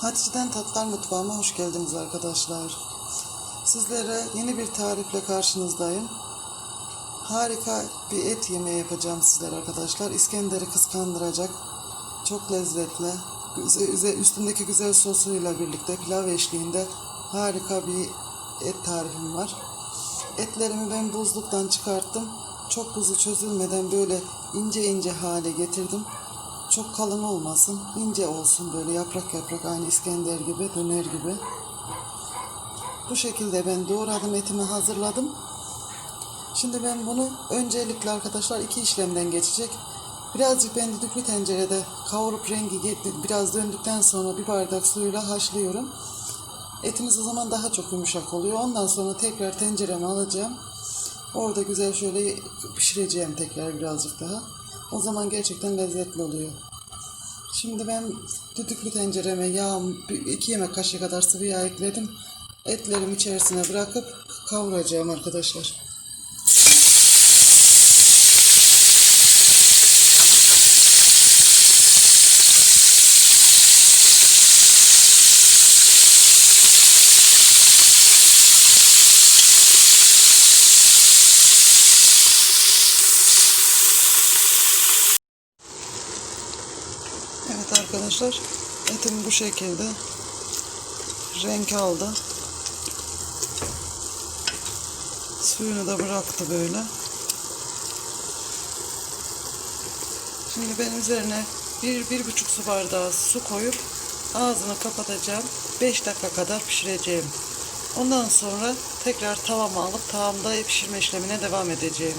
Hatice'den Tatlar Mutfağı'na hoş geldiniz arkadaşlar. Sizlere yeni bir tarifle karşınızdayım. Harika bir et yemeği yapacağım sizlere arkadaşlar. İskender'i kıskandıracak. Çok lezzetli. Üstündeki güzel sosuyla birlikte pilav eşliğinde harika bir et tarifim var. Etlerimi ben buzluktan çıkarttım. Çok buzu çözülmeden böyle ince ince hale getirdim. Çok kalın olmasın, ince olsun böyle yaprak yaprak aynı İskender gibi, döner gibi. Bu şekilde ben doğradım etimi hazırladım. Şimdi ben bunu öncelikle arkadaşlar iki işlemden geçecek. Birazcık ben düdüklü tencerede kavurup rengi biraz döndükten sonra bir bardak suyla haşlıyorum. Etimiz o zaman daha çok yumuşak oluyor. Ondan sonra tekrar tencereme alacağım. Orada güzel şöyle pişireceğim tekrar birazcık daha. O zaman gerçekten lezzetli oluyor. Şimdi ben düdüklü tencereme yağ, iki yemek kaşığı kadar sıvı yağ ekledim. Etlerimi içerisine bırakıp kavuracağım arkadaşlar. Evet arkadaşlar etim bu şekilde renk aldı. Suyunu da bıraktı böyle. Şimdi ben üzerine bir, bir buçuk su bardağı su koyup ağzını kapatacağım. 5 dakika kadar pişireceğim. Ondan sonra tekrar tavama alıp tavamda pişirme işlemine devam edeceğim.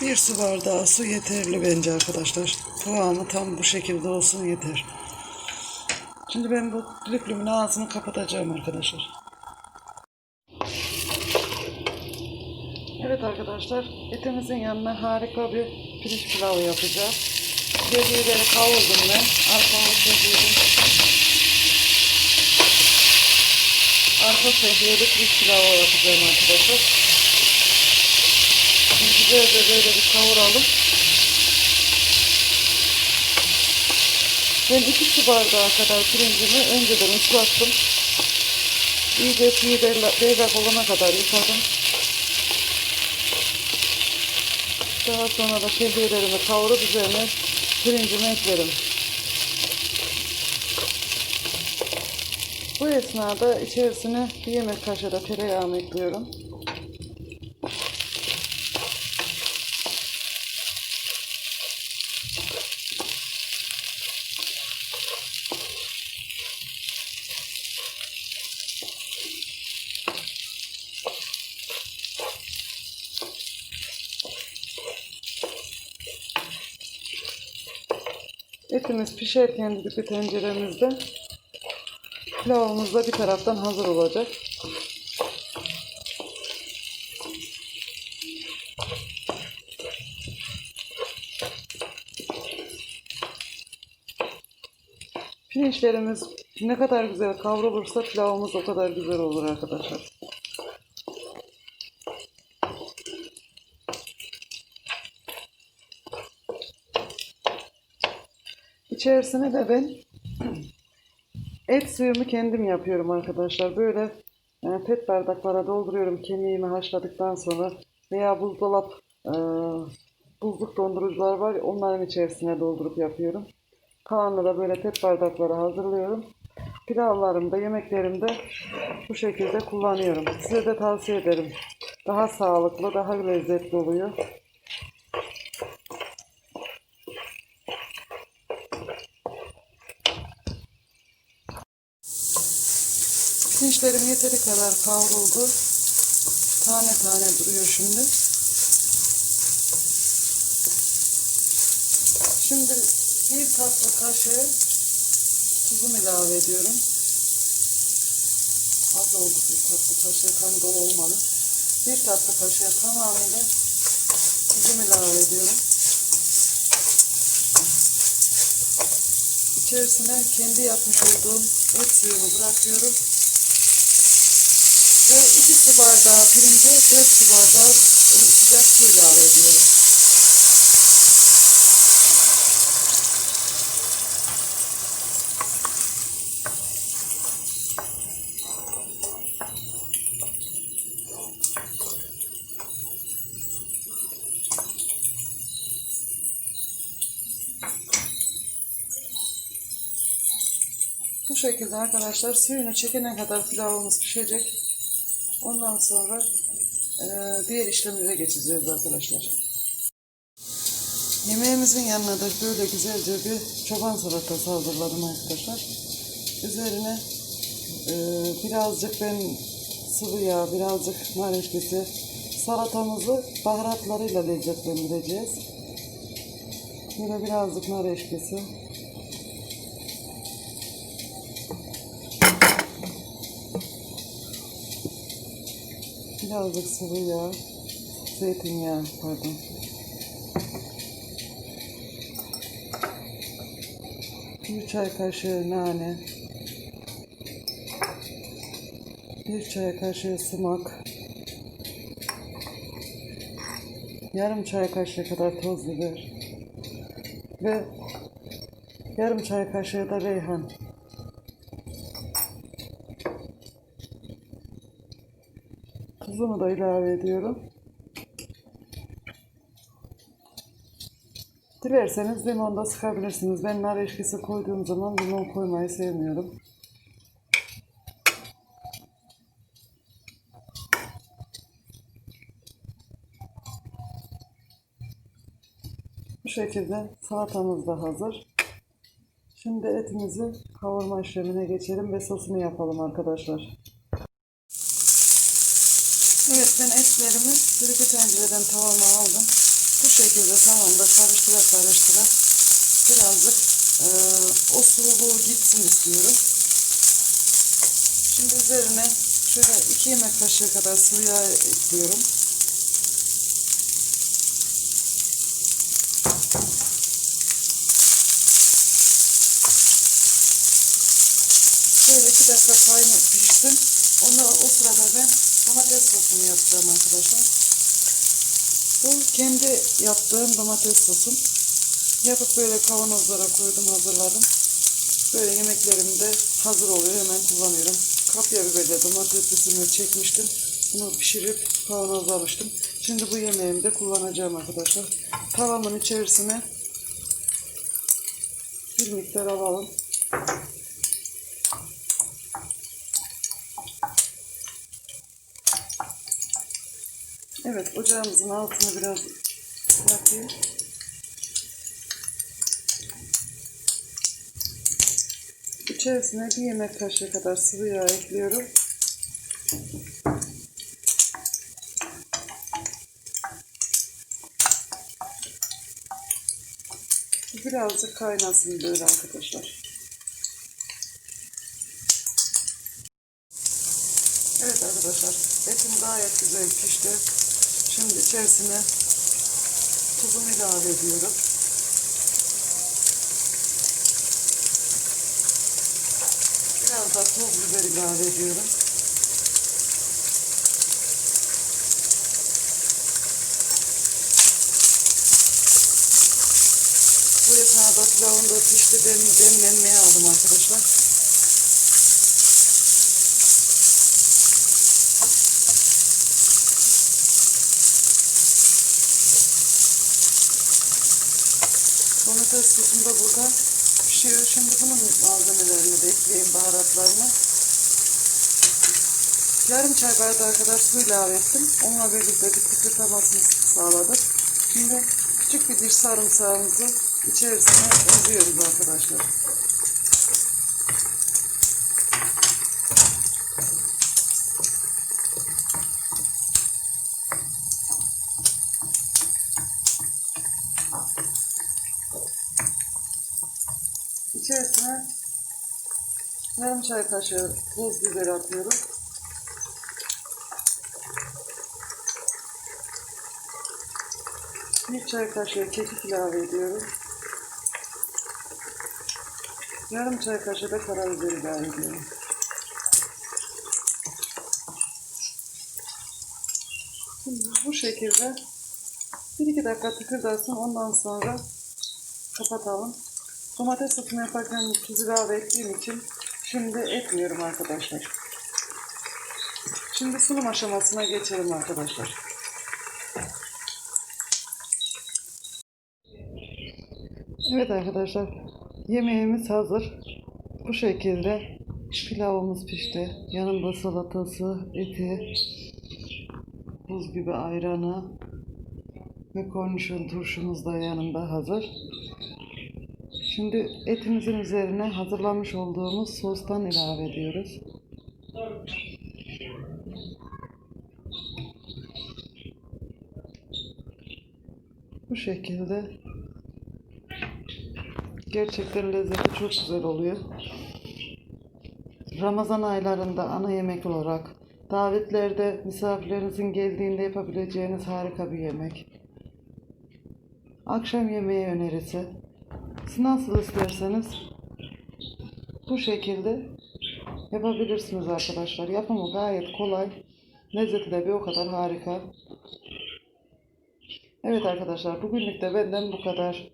Bir su bardağı su yeterli bence arkadaşlar. Kıvamı tam bu şekilde olsun yeter. Şimdi ben bu düdüklümün ağzını kapatacağım arkadaşlar. Evet arkadaşlar etimizin yanına harika bir pirinç pilavı yapacağız. Cevizleri kavurdum ben. Arpalı cevizi. Arpa sehriyeli pirinç pilavı yapacağım arkadaşlar. Güzelce böyle bir kavuralım. Ben iki su bardağı kadar pirincimi önceden ıslattım. İyice suyu berrak olana kadar yıkadım. Daha sonra da şehriyelerimi kavurup üzerine pirincimi eklerim. Bu esnada içerisine bir yemek kaşığı da tereyağımı ekliyorum. Etimiz pişerken düdüklü tenceremizde pilavımız da bir taraftan hazır olacak. Pirinçlerimiz ne kadar güzel kavrulursa pilavımız o kadar güzel olur arkadaşlar. İçerisine de ben et suyumu kendim yapıyorum arkadaşlar. Böyle e, pet bardaklara dolduruyorum kemiğimi haşladıktan sonra veya buzdolap e, buzluk dondurucular var onların içerisine doldurup yapıyorum. Kalanını da böyle pet bardaklara hazırlıyorum. Pilavlarımda, yemeklerimde bu şekilde kullanıyorum. Size de tavsiye ederim. Daha sağlıklı, daha lezzetli oluyor. Pirinçlerim yeteri kadar kavruldu. Tane tane duruyor şimdi. Şimdi bir tatlı kaşığı tuzum ilave ediyorum. Az oldu bir tatlı kaşığı tam dolu olmalı. Bir tatlı kaşığı tamamıyla tuzum ilave ediyorum. içerisine kendi yapmış olduğum et suyumu bırakıyorum. Ve 2 su bardağı pirince 4 su bardağı sıcak su ilave ediyorum. Bu şekilde arkadaşlar suyunu çekene kadar pilavımız pişecek. Ondan sonra eee, diğer işlemlere geçeceğiz arkadaşlar. Yemeğimizin yanına da böyle güzelce bir çoban salatası hazırladım arkadaşlar. Üzerine eee, birazcık ben sıvı yağ, birazcık nar eşkisi, salatamızı baharatlarıyla lezzetlendireceğiz. Böyle birazcık nar eşkisi, Birazcık sıvı yağ, zeytinyağı pardon. Bir çay kaşığı nane. Bir çay kaşığı sumak. Yarım çay kaşığı kadar toz biber. Ve yarım çay kaşığı da reyhan. Tuzunu da ilave ediyorum. Dilerseniz limon da sıkabilirsiniz. Ben nar eşkisi koyduğum zaman limon koymayı sevmiyorum. Bu şekilde salatamız da hazır. Şimdi etimizi kavurma işlemine geçelim ve sosunu yapalım arkadaşlar. Ben etlerimi iki tencereden tavama aldım. Bu şekilde tavamda karıştıra karıştıra birazcık e, o suluğu gitsin istiyorum. Şimdi üzerine şöyle iki yemek kaşığı kadar sıvı yağ ekliyorum. Şöyle iki dakika kaynağı pişsin. Ondan o sırada ben domates sosumu yapacağım arkadaşlar. Bu kendi yaptığım domates sosum. Yapıp böyle kavanozlara koydum hazırladım. Böyle yemeklerim de hazır oluyor hemen kullanıyorum. Kapya biberle domatesimi çekmiştim. Bunu pişirip kavanozlamıştım. Şimdi bu yemeğimde kullanacağım arkadaşlar. Tavamın içerisine bir miktar alalım. Evet ocağımızın altını biraz yakayım. İçerisine bir yemek kaşığı kadar sıvı yağ ekliyorum. Birazcık kaynasın böyle arkadaşlar. Evet arkadaşlar etim gayet güzel pişti. Şimdi içerisine tuzumu ilave ediyorum. Biraz da toz biber ilave ediyorum. Bu esnada pilavın da pişti. Dem, demlenmeye aldım arkadaşlar. Domates sosum da burada pişiyor. Şimdi bunun malzemelerini de ekleyeyim baharatlarını. Yarım çay bardağı kadar su ilave ettim. Onunla birlikte bir kıpırdamasını sağladık. Şimdi küçük bir diş sarımsağımızı içerisine eziyoruz arkadaşlar. İçerisine yarım çay kaşığı toz biber atıyorum. Bir çay kaşığı kekik ilave ediyorum. Yarım çay kaşığı da karabiber ilave ediyorum. Şimdi bu şekilde bir iki dakika tıkırdasın ondan sonra kapatalım. Domates sosunu yaparken tuz ilave ettiğim için şimdi etmiyorum arkadaşlar. Şimdi sunum aşamasına geçelim arkadaşlar. Evet arkadaşlar yemeğimiz hazır. Bu şekilde pilavımız pişti. Yanında salatası, eti, buz gibi ayranı ve kornişon turşumuz da yanında hazır. Şimdi etimizin üzerine hazırlamış olduğumuz sostan ilave ediyoruz. Bu şekilde gerçekten lezzeti çok güzel oluyor. Ramazan aylarında ana yemek olarak davetlerde misafirlerinizin geldiğinde yapabileceğiniz harika bir yemek. Akşam yemeği önerisi. Siz nasıl isterseniz bu şekilde yapabilirsiniz arkadaşlar. Yapımı gayet kolay. Lezzeti de bir o kadar harika. Evet arkadaşlar bugünlük de benden bu kadar.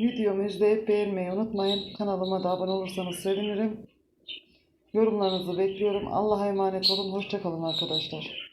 Videomu izleyip beğenmeyi unutmayın. Kanalıma da abone olursanız sevinirim. Yorumlarınızı bekliyorum. Allah'a emanet olun. Hoşçakalın arkadaşlar.